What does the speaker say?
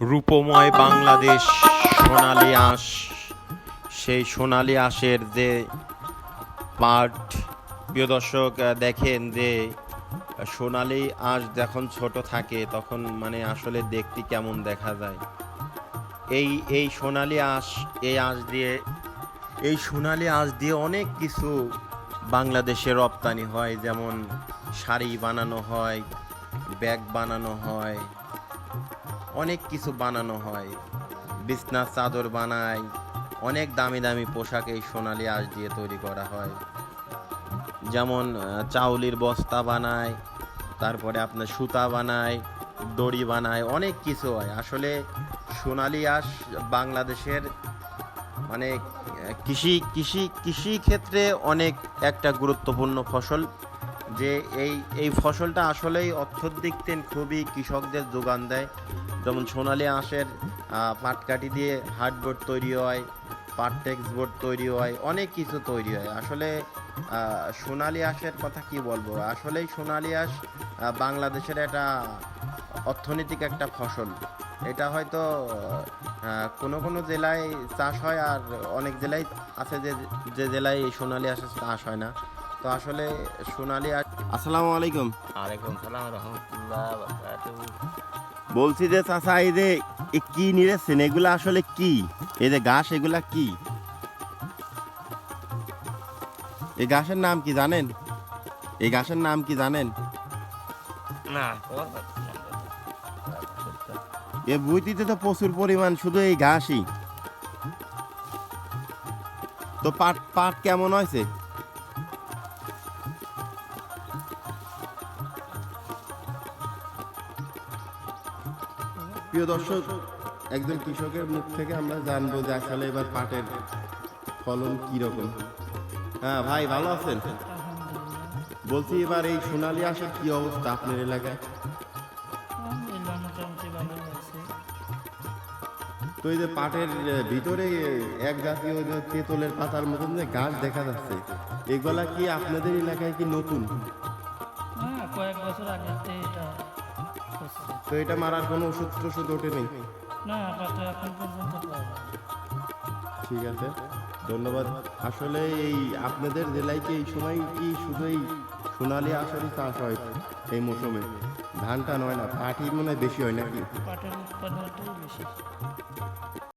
রূপময় বাংলাদেশ, সোনালি আঁশ, সেই সোনালি আঁশের যে পার্ট প্রিয় দর্শক দেখেন যে সোনালি আঁশ যখন ছোট থাকে, তখন মানে আসলে দেখতে কেমন দেখা যায়। এই এই সোনালি আঁশ, এই আঁশ দিয়ে, এই সোনালী আঁশ দিয়ে অনেক কিছু বাংলাদেশে রপ্তানি হয়, যেমন শাড়ি বানানো হয়, ব্যাগ বানানো হয় অনেক কিছু বানানো হয়। বিছনার চাদর বানায় অনেক দামি দামি পোশাক এই সোনালী আঁশ দিয়ে তৈরি করা হয়। যেমন চাউলির বস্তা বানায় তারপরে আপনার সুতা বানায় দড়ি বানায় অনেক কিছু হয়। আসলে সোনালী আঁশ বাংলাদেশের মানে কৃষি কৃষি কৃষি ক্ষেত্রে অনেক একটা গুরুত্বপূর্ণ ফসল। যে এই এই ফসলটা আসলেই অর্থনৈতিক দিক থেকে খুবই কৃষকদের যোগান দেয়। যেমন সোনালী আঁশের পাটকাঠি দিয়ে হার্ডবোর্ড তৈরি হয় পাট বোর্ড তৈরি হয়, অনেক কিছু তৈরি হয়। আসলে সোনালী আঁশের কথা কি বলব? আসলেই সোনালি আঁশ বাংলাদেশের একটা অর্থনৈতিক একটা ফসল। এটা হয়তো কোনো কোনো জেলায় চাষ হয় আর অনেক জেলায় আছে যে যে জেলায় এই সোনালী আঁশের চাষ হয় না। তো আসলে সোনালী আসসালামু আলাইকুম। আলাইকুম সালাম রহমতুল্লাহ বলছি যে চাচা এই যে কি এগুলা আসলে কি? এই যে ঘাস এগুলা কি? এই ঘাসের নাম কি জানেন? এই ঘাসের নাম কি জানেন? না এ বুইতিতে তো প্রচুর পরিমাণ শুধু এই ঘাসই। তো পাট পাট কেমন হয়েছে? প্রিয় দর্শক একজন কৃষকের মুখ থেকে আমরা জানব যে আসলে এবার পাটের ফলন কি রকম হ্যাঁ ভাই ভালো আছেন? বলছি এবার এই সোনালী আসার কি অবস্থা আপনার এলাকায়? তো এই যে পাটের ভিতরে এক জাতীয় যে তেঁতুলের পাতার মতন যে গাছ দেখা যাচ্ছে এগুলা কি আপনাদের এলাকায় কি নতুন? হ্যাঁ কয়েক বছর আগে এটা তো এটা মারার কোনো ওষুধ টষুধ ওঠে নেই না আপাতত এখন পর্যন্ত ঠিক আছে। ধন্যবাদ। আসলে এই আপনাদের জেলায় কি এই সময় কি শুধু এই সোনালি আসলে চাষ হয় এই মৌসুমে? ধানটা নয় না পাটি মনে হয় বেশি হয় নাকি? পাটের উৎপাদনটাই বেশি।